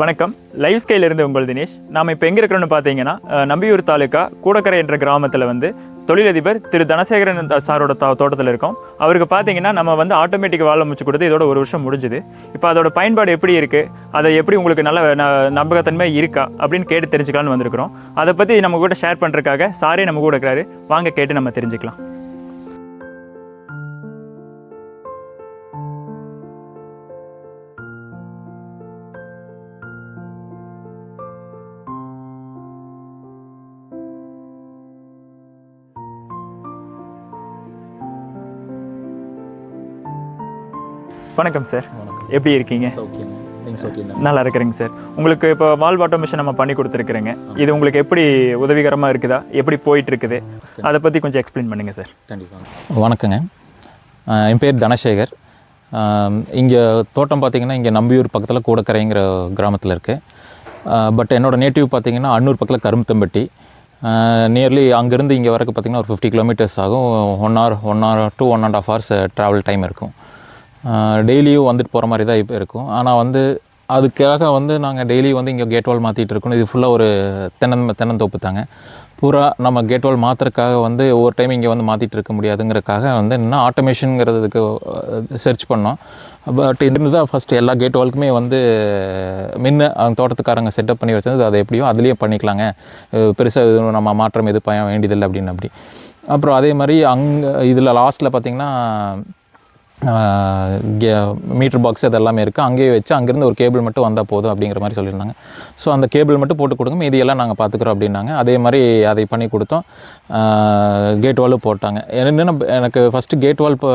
வணக்கம். லைவ் ஸ்கைல இருந்து உங்கள் தினேஷ். நாம் இப்போ எங்கே இருக்கிறோன்னு பார்த்தீங்கன்னா நம்பியூர் தாலுக்கா கூடக்கரை என்ற கிராமத்தில் வந்து தொழிலதிபர் திரு. தனசேகரன் சாரோட தோட்டத்தில் இருக்கோம். அவருக்கு பார்த்தீங்கன்னா நம்ம வந்து ஆட்டோமேட்டிக் வாழ முடிச்சு கொடுத்து இதோட ஒரு வருஷம் முடிஞ்சுது. இப்போ அதோட பயன்பாடு எப்படி இருக்குது அதை எப்படி உங்களுக்கு நல்ல ந- நம்பகத்தன்மை இருக்கா? அப்படின்னு கேட்டு தெரிஞ்சுக்கலான்னு வந்திருக்கிறோம். அதை பற்றி நம்ம கூட ஷேர் பண்ணுறதுக்காக சாரே நம்ம கூட இருக்கிறாரு. வாங்க கேட்டு நம்ம தெரிஞ்சுக்கலாம். வணக்கம் சார் எப்படி இருக்கீங்க? ஓகே திங்ஸ் ஓகே நல்லா இருக்கிறேங்க சார் உங்களுக்கு இப்போ வால்வ் ஆட்டோமேஷன் நம்ம பண்ணி கொடுத்துருக்குறேங்க. இது உங்களுக்கு எப்படி உதவிகரமாக இருக்குதா? எப்படி போயிட்டு இருக்குது அதை பற்றி கொஞ்சம் எக்ஸ்பிளைன் பண்ணுங்கள் சார் கண்டிப்பாக வணக்கங்க. என் பேர் தனசேகர். இங்கே தோட்டம் பார்த்தீங்கன்னா இங்கே நம்பியூர் பக்கத்தில் கூடக்கரைங்கிற கிராமத்தில் இருக்குது பட் என்னோட நேட்டிவ் பார்த்தீங்கன்னா அன்னூர் பக்கத்தில் கரும்பத்தம்பட்டி. நியர்லி அங்கேருந்து இங்கே வரக்கு பார்த்தீங்கன்னா ஒரு ஃபிஃப்டி கிலோமீட்டர்ஸ் ஆகும். One hour one hour two one and half hours travel time இருக்கும். டெய்லியும் வந்துட்டு போகிற மாதிரி தான் இப்போ இருக்கும். ஆனால் வந்து அதுக்காக வந்து நாங்கள் டெய்லி வந்து இங்கே கேட் வால் மாற்றிட்டு இருக்கணும். இது ஃபுல்லாக ஒரு தென்னன் தென்னந்தோப்பு தாங்க. பூரா நம்ம கேட் வால் மாற்றுறதுக்காக வந்து ஒவ்வொரு டைம் இங்கே வந்து மாற்றிட்டு இருக்க முடியாதுங்கிறதுக்காக வந்து என்ன ஆட்டோமேஷனுங்கிறதுக்கு சர்ச் பண்ணோம். பட் இருந்து தான் ஃபஸ்ட்டு எல்லா கேட் வால்க்குமே வந்து முன்ன அவங்க தோட்டத்துக்காரங்க செட்டப் பண்ணி வச்சது அதை எப்படியோ அதுலேயே பண்ணிக்கலாங்க. பெருசாக எதுவும் நம்ம மாற்றம் எது பயம் வேண்டியதில்லை அப்படின்னு அப்படி. அப்புறம் அதே மாதிரி அங்கே இதில் லாஸ்ட்டில் பார்த்திங்கன்னா மீட்டர் பாக்ஸ் அது எல்லாமே இருக்குது அங்கேயே வச்சு அங்கேருந்து ஒரு கேபிள் மட்டும் வந்தால் போதும் அப்படிங்கிற மாதிரி சொல்லியிருந்தாங்க. ஸோ அந்த கேபிள் மட்டும் போட்டு கொடுங்க. மீதியெல்லாம் நாங்கள் பார்த்துக்குறோம் அப்படின்னாங்க. அதே மாதிரி அதை பண்ணி கொடுத்தோம். கேட் வாலும் போட்டாங்க. என்னென்ன எனக்கு ஃபஸ்ட்டு கேட் வால் இப்போ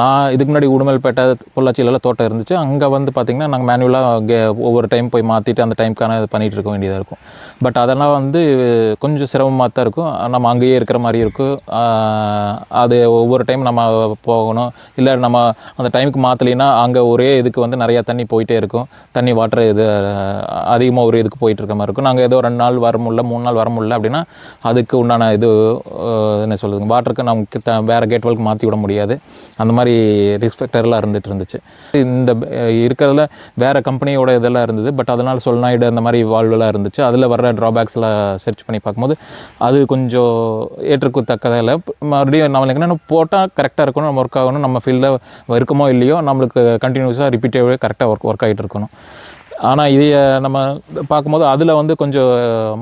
நான் இதுக்கு முன்னாடி உடுமல்பேட்டை பொள்ளாச்சியிலலாம் தோட்டம் இருந்துச்சு. அங்கே வந்து பார்த்திங்கன்னா நாங்கள் மேனுவலாக கே ஒவ்வொரு டைம் போய் மாற்றிட்டு அந்த டைமுக்கான இது பண்ணிகிட்டு இருக்க வேண்டியதாக இருக்கும். பட் அதெல்லாம் வந்து கொஞ்சம் சிரமமாக தான் இருக்கும். நம்ம அங்கேயே இருக்கிற மாதிரி இருக்கும். அது ஒவ்வொரு டைம் நம்ம போகணும். இல்லை நம்ம அந்த டைமுக்கு மாற்றலைன்னா அங்கே ஒரே இதுக்கு வந்து நிறையா தண்ணி போயிட்டே இருக்கும். தண்ணி வாட்டர் இது அதிகமாக ஒரு இதுக்கு போயிட்டு இருக்க மாதிரி இருக்கும். நாங்கள் ஏதோ ரெண்டு நாள் வர முடியல மூணு நாள் வர முடியல அப்படின்னா அதுக்கு உண்டான இது என்ன சொல்லுதுங்க வாட்டருக்கு நமக்கு த வேறு கேட்வெல்க்கு மாற்றி விட முடியாது. அந்த மாதிரி ஃபேக்டர்லாம் இருந்துட்டு இருந்துச்சு இந்த இருக்கிறதுல வேறு கம்பெனியோட இதெல்லாம் இருந்தது. பட் அதனால் சொல்லாய்டு அந்த மாதிரி வால்வெலாம் இருந்துச்சு. அதில் வர்ற ட்ராபேக்ஸ்லாம் சர்ச் பண்ணி பார்க்கும்போது அது கொஞ்சம் ஏற்றுக்கத்தக்கதில் மறுபடியும் நம்மளுக்கு என்னென்ன போட்டால் கரெக்டாக இருக்கணும் நம்ம ஒர்க் ஆகணும். நம்ம ஃபீல்டில் இருக்குமோ இல்லையோ நம்மளுக்கு கண்டினியூஸாக ரிப்பீட்டடாகவே கரெக்டாக ஒர்க் ஒர்க் ஆகிட்டு இருக்கணும் ஆனால் இதை நம்ம பார்க்கும்போது அதில் வந்து கொஞ்சம்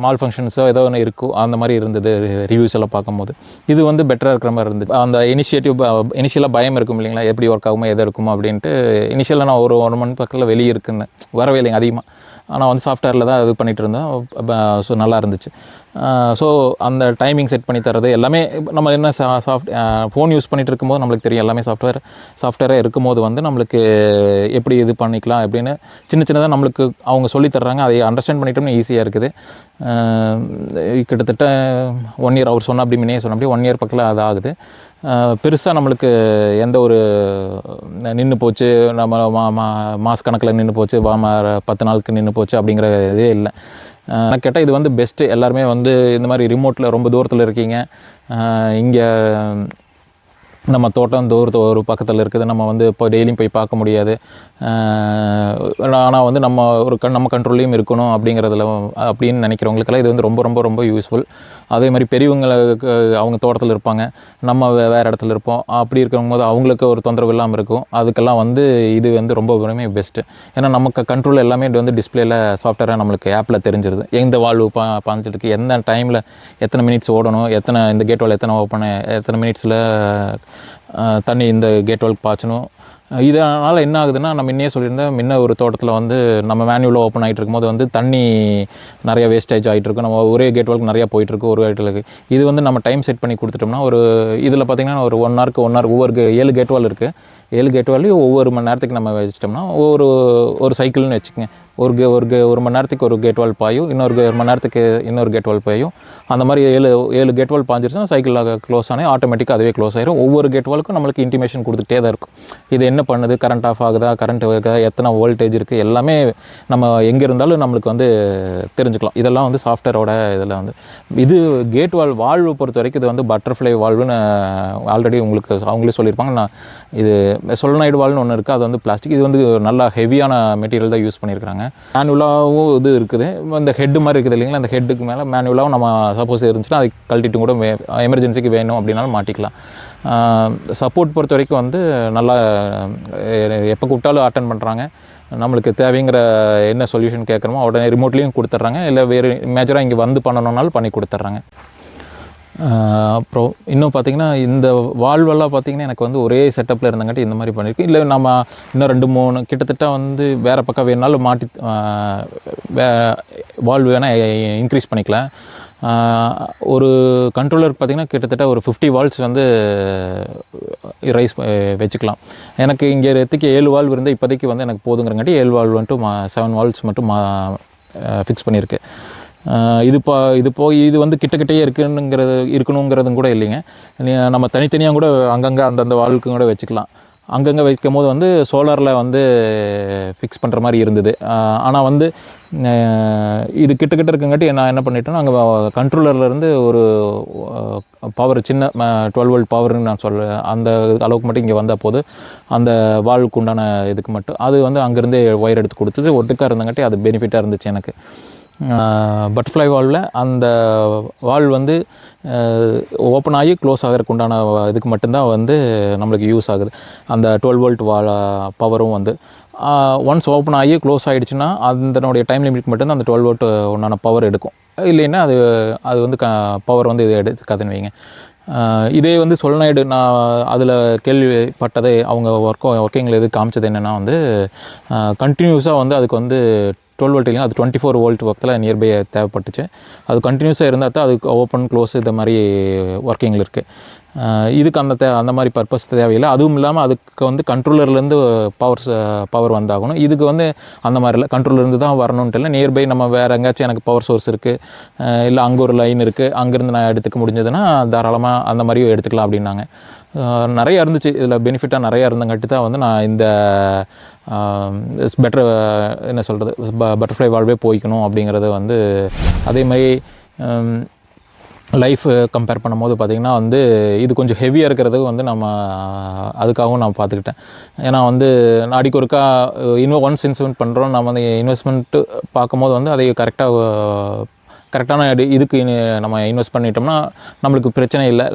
மால் ஃபங்க்ஷன்ஸோ ஏதோ ஒன்று இருக்கும் அந்த மாதிரி இருந்தது ரிவ்யூஸ் எல்லாம் பார்க்கும்போது. இது வந்து பெட்டராக இருக்கிற மாதிரி இருந்தது. அந்த இனிஷியேட்டிவ் இனிஷியலாக பயம் இருக்கும் இல்லைங்களா? எப்படி ஒர்க் ஆகுமோ எது இருக்குமோ அப்படின்ட்டு இனிஷியலாக நான் ஒரு ஒன் மந்த் பக்கத்தில் வெளியே இருக்குந்தேன் வரவே இல்லைங்க அதிகமாக ஆனால் வந்து சாஃப்ட்வேரில் தான் இது பண்ணிகிட்டு இருந்தோம் ஸோ நல்லா இருந்துச்சு. ஸோ அந்த டைமிங் செட் பண்ணி தரது எல்லாமே நம்ம என்ன சா சாஃப்ட் ஃபோன் யூஸ் பண்ணிட்டு இருக்கும்போது நம்மளுக்கு தெரியும். எல்லாமே சாஃப்ட்வேர் சாஃப்ட்வேராக இருக்கும்போது வந்து நம்மளுக்கு எப்படி இது பண்ணிக்கலாம் அப்படின்னு சின்ன சின்னதாக நம்மளுக்கு அவங்க சொல்லித்தர்றாங்க அதை அண்டர்ஸ்டாண்ட் பண்ணிட்டோம்னா ஈஸியாக இருக்குது. கிட்டத்தட்ட ஒன் இயர் அவர் சொன்ன அப்படி முன்னே சொன்ன அப்படி ஒன் இயர் பக்கத்தில் அது ஆகுது. பெருசாக நம்மளுக்கு எந்த ஒரு நின்று போச்சு நம்ம மா மா மாச கணக்கில் நின்று போச்சு வா பத்து நாளுக்கு நின்று போச்சு அப்படிங்கிற இதே இல்லை. நான் கேட்டால் இது வந்து பெஸ்ட்டு எல்லாருமே வந்து இந்த மாதிரி ரிமோட்டில் ரொம்ப தூரத்தில் இருக்கீங்க. இங்கே நம்ம தோட்டம் தூரத்து ஒரு பக்கத்தில் இருக்குது. நம்ம வந்து இப்போ டெய்லியும் போய் பார்க்க முடியாது. ஆனால் வந்து நம்ம ஒரு கண் நம்ம கண்ட்ரோல்லையும் இருக்கணும் அப்படிங்கிறதுல அப்படின்னு நினைக்கிறவங்களுக்கெல்லாம் இது வந்து ரொம்ப ரொம்ப ரொம்ப யூஸ்ஃபுல் அதே மாதிரி பெரியவங்களுக்கு அவங்க தோட்டத்தில் இருப்பாங்க. நம்ம வே- வேறு இடத்துல இருப்போம். அப்படி இருக்கும்போது அவங்களுக்கு ஒரு தொந்தரவு இல்லாமல் இருக்கும். அதுக்கெல்லாம் வந்து இது வந்து ரொம்ப ரொம்பவுமே பெஸ்ட்டு ஏன்னா நமக்கு கண்ட்ரோல் எல்லாமே இது வந்து டிஸ்பிளேல சாஃப்ட்வேராக நம்மளுக்கு ஆப்பில் தெரிஞ்சிருது. எந்த வாழ்வு பா பாஞ்சிட்டுருக்கு? எந்த டைமில் எத்தனை மினிட்ஸ் ஓடணும்? எத்தனை இந்த கேட் வால் எத்தனை ஓப்பன் எத்தனை மினிட்ஸில் தண்ணி இந்த கேட் வால் பாய்ச்சணும். இதனால் என்ன ஆகுதுன்னா நம்ம முன்னே சொல்லியிருந்தேன் முன்ன ஒரு தோட்டத்தில் வந்து நம்ம மேனுவலாக ஓப்பன் ஆகிட்டு இருக்கும்போது வந்து தண்ணி நிறைய வேஸ்டேஜ் ஆகிட்டு இருக்கும் நம்ம ஒரே கேட் ஒர்க் நிறையா போயிட்டுருக்கு ஒரு கேட்டுக்கு இது வந்து நம்ம டைம் செட் பண்ணி கொடுத்துட்டோம்னா ஒரு இதில் பார்த்தீங்கன்னா ஒரு ஒன் ஹவருக்கு ஒன் ஹவர் ஒவ்வொரு கே- ஏழு கேட் வால் இருக்குது ஏழு கேட் வாலையும் ஒவ்வொரு மணி நேரத்துக்கு நம்ம வச்சிட்டோம்னா ஒவ்வொரு ஒரு சைக்கிள்னு வச்சுக்கோங்க. ஒரு கே ஒரு கே ஒரு மணி நேரத்துக்கு ஒரு கேட் வால் பாயும் இன்னொரு ஒரு மணி நேரத்துக்கு இன்னொரு கேட் வால் பாயும். அந்த மாதிரி ஏழு ஏழு கேட் வால் பாஞ்சிருச்சுன்னா சைக்கிள் க்ளோஸ் ஆனால் ஆட்டோமேட்டிக்காக அதுவே க்ளோஸ் ஆயிரும். ஒவ்வொரு கேட் வாலுக்கும் நம்மளுக்கு இன்டிமேஷன் கொடுத்துட்டே தான் இருக்கும். இது என்ன பண்ணுது? கரண்ட் ஆஃப் ஆகுதா? கரண்ட் இருக்கா எத்தனை வோல்டேஜ் இருக்குது எல்லாமே நம்ம எங்கே இருந்தாலும் நம்மளுக்கு வந்து தெரிஞ்சுக்கலாம். இதெல்லாம் வந்து சாஃப்ட்வேரோட இதில் வந்து. இது கேட் வால் வாழ்வு பொறுத்த வரைக்கும் இது வந்து பட்டர்ஃப்ளை வால்வுன்னு ஆல்ரெடி உங்களுக்கு அவங்களே சொல்லியிருப்பாங்க. நான் இது சொலனைடு வால்னு ஒன்று இருக்குது அது வந்து பிளாஸ்டிக் இது வந்து நல்லா ஹெவியான மெட்டீரியல் தான் யூஸ் பண்ணியிருக்காங்க கொடுத்துட்றாங்க மேனுவலாகவும் இது இருக்குது. இந்த ஹெட்டு மாதிரி இருக்குது இல்லைங்களா? அந்த ஹெட்டுக்கு மேலே மேனுவலாகவும் நம்ம சப்போஸ் இருந்துச்சுன்னா அதை கழட்டிட்டு கூட எமர்ஜென்சிக்கு வேணும் அப்படின்னாலும் மாட்டிக்கலாம். சப்போர்ட் பொறுத்த வரைக்கும் வந்து நல்லா எப்போ கூப்பிட்டாலும் அட்டன் பண்ணுறாங்க நம்மளுக்கு தேவைங்கிற என்ன சொல்யூஷன் கேட்குறோமோ உடனே ரிமோட்லேயும் கொடுத்துட்றாங்க. இல்லை வேறு மேஜராக இங்கே வந்து பண்ணணுன்னாலும் பண்ணி கொடுத்துட்றாங்க. அப்புறம் இன்னும் பார்த்தீங்கன்னா இந்த வாழ்வெல்லாம் பார்த்தீங்கன்னா எனக்கு வந்து ஒரே செட்டப்பில் இருந்தங்காட்டி இந்த மாதிரி பண்ணியிருக்கு இல்லை நம்ம இன்னும் ரெண்டு மூணு கிட்டத்தட்ட வந்து வேறு பக்கம் வேணாலும் மாட்டி வே வால்வ் வேணால் இன்க்ரீஸ் பண்ணிக்கலாம். ஒரு கண்ட்ரோலர் பார்த்திங்கன்னா கிட்டத்தட்ட ஒரு ஃபிஃப்டி வால்ஸ் வந்து ரைஸ் வச்சுக்கலாம். எனக்கு இங்கே எத்துக்கு ஏழு வால்வ் இருந்தால் இப்போதைக்கு வந்து எனக்கு போதுங்கிறங்காட்டி ஏழு வால்வ் வந்துட்டு மா செவன் வால்ஸ் மட்டும் மா ஃபிக்ஸ் பண்ணியிருக்கு. இது பா இது போய் இது வந்து கிட்டக்கிட்டே இருக்குனுங்கிறது இருக்கணுங்கிறதும் கூட இல்லைங்க. நம்ம தனித்தனியாக கூட அங்கங்கே அந்தந்த வாழ்க்கும் கூட வச்சுக்கலாம். அங்கங்கே வைக்கும் போது வந்து சோலாரில் வந்து ஃபிக்ஸ் பண்ணுற மாதிரி இருந்தது. ஆனால் வந்து இது கிட்ட கிட்ட இருக்கங்காட்டி நான் என்ன பண்ணிட்டேன்னா அங்கே கண்ட்ரோலர்லேருந்து ஒரு பவர் சின்ன டுவெல் வோல்ட் பவர்னு நான் சொல்ல அந்த அளவுக்கு மட்டும் இங்கே வந்தால் போது அந்த வால்க்கு உண்டான இதுக்கு மட்டும் அது வந்து அங்கேருந்தே ஒயர் எடுத்து கொடுத்தது ஒட்டுக்காக இருந்தங்காட்டி அது பெனிஃபிட்டாக இருந்துச்சு எனக்கு. பட்டர்ஃப்ளை வால்வில் அந்த வால் வந்து ஓப்பன் ஆகி க்ளோஸ் ஆகிறதுக்கு உண்டான இதுக்கு மட்டும்தான் வந்து நம்மளுக்கு யூஸ் ஆகுது. அந்த டுவெல் வோல்ட் வால் பவரும் வந்து. ஒன்ஸ் ஓப்பன் ஆகி க்ளோஸ் ஆகிடுச்சுன்னா அதனுடைய டைம் லிமிட் மட்டும்தான் அந்த டுவெல் வோல்ட் உண்டான பவர் எடுக்கும். இல்லைன்னா அது அது வந்து க பவர் வந்து இது எடுத்துக்காதுன்னு வைங்க. இதே வந்து சொலனைடு நான் அதில் கேள்விப்பட்டதை அவங்க ஒர்க் ஒர்க்கிங்கில் எது காமிச்சது என்னென்னா வந்து கண்டினியூஸாக வந்து அதுக்கு வந்து டுவெல் வோல்ட் இல்லைங்க அது டுவெண்ட்டி ஃபோர் வோல்ட் பக்கத்தில் நியர்பை தேவைப்பட்டுச்சு. அது கண்டினியூஸாக இருந்தால் தான் அதுக்கு ஓப்பன் க்ளோஸ் இந்த மாதிரி ஒர்க்கிங்கில் இருக்குது இதுக்கு அந்த தே அந்த மாதிரி பர்பஸ் தேவையில்லை. அதுவும் இல்லாமல் அதுக்கு வந்து கண்ட்ரோலர்லேருந்து பவர் பவர் வந்தாகணும். இதுக்கு வந்து அந்த மாதிரி இல்லை. கண்ட்ரோலருந்து தான் வரணுன்ட்டு இல்லை. நியர்பை நம்ம வேறு எங்கேயாச்சும் எனக்கு பவர் சோர்ஸ் இருக்குது இல்லை அங்கே ஒரு லைன் இருக்குது அங்கேருந்து நான் எடுத்துக்க முடிஞ்சதுன்னா தாராளமாக அந்த மாதிரியும் எடுத்துக்கலாம் அப்படின்னாங்க. நிறைய இருந்துச்சு. இதில் பெனிஃபிட்டாக நிறையா இருந்தங்காட்டி தான் வந்து நான் இந்த பெட்டர் என்ன சொல்கிறது பட்டர்ஃப்ளை வாழ்வே போய்க்கணும் அப்படிங்கிறது வந்து அதே மாதிரி லைஃப் கம்பேர் பண்ணும்போது பார்த்திங்கன்னா வந்து இது கொஞ்சம் ஹெவியாக இருக்கிறது வந்து நம்ம அதுக்காகவும் நான் பார்த்துக்கிட்டேன் ஏன்னா வந்து நான் அடிக்கு ஒருக்கா இன்வெ ஒன்ஸ் இன்வெஸ்ட்மெண்ட் பண்ணுறோம் நம்ம அந்த இன்வெஸ்ட்மெண்ட்டு பார்க்கும்போது வந்து அதை கரெக்டாக கரெக்டான இதுக்கு நம்ம இன்வெஸ்ட் பண்ணிட்டோம்னா நம்மளுக்கு பிரச்சனை இல்லை.